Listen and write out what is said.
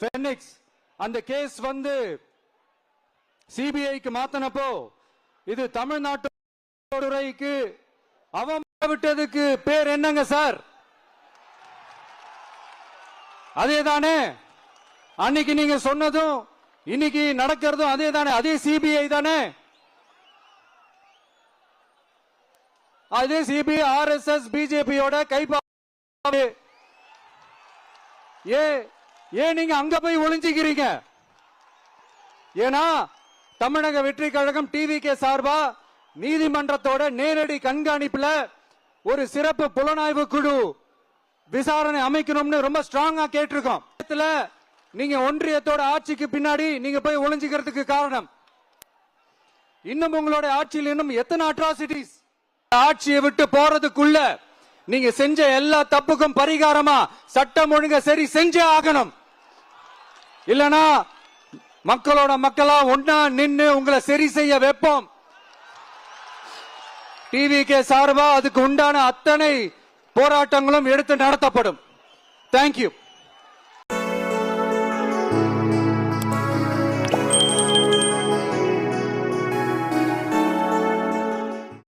ஃபெனிக்ஸ் அந்த கேஸ் வந்து சிபிஐக்கு மாத்தினப்போ இது தமிழ்நாட்டு துறைக்கு விட்டதுக்கு பேர் என்னங்க சார்? அதே தானே அன்னைக்கு நீங்க சொன்னதும் இன்னைக்கு நடக்கிறதும் அதே தானே? அதே சிபிஐ தானே அதே சிபிஐ ஆர்எஸ்எஸ் பிஜேபியோட கைப்பா ஏ ஏன் நீங்க அங்க போய் ஒளிஞ்சுக்கிறீங்க? ஏன்னா தமிழக வெற்றி கழகம் டிவி கே சார்பா நீதிமன்றத்தோட நேரடி கண்காணிப்புல ஒரு சிறப்பு புலனாய்வு குழு விசாரணை அமைக்கணும்னு ரொம்ப ஸ்ட்ராங்கா கேட்டிருக்கோம். நீங்க ஒன்றியத்தோட ஆட்சிக்கு பின்னாடி நீங்க போய் ஒளிஞ்சுக்கிறதுக்கு காரணம். இன்னும் உங்களோட ஆட்சியில் இன்னும் எத்தனை அட்ராசிட்டிஸ் ஆட்சியை விட்டு போறதுக்குள்ள நீங்க செஞ்ச எல்லா தப்புக்கும் பரிகாரமா சட்டம் ஒழுங்க சரி செஞ்சே ஆகணும். இல்லனா மக்களோட மக்களா ஒன்னா நின்று உங்களை சரி செய்ய வைப்போம். டிவி கே சார்பா அதுக்கு உண்டான அத்தனை போராட்டங்களும் எடுத்து நடத்தப்படும். தேங்க்யூ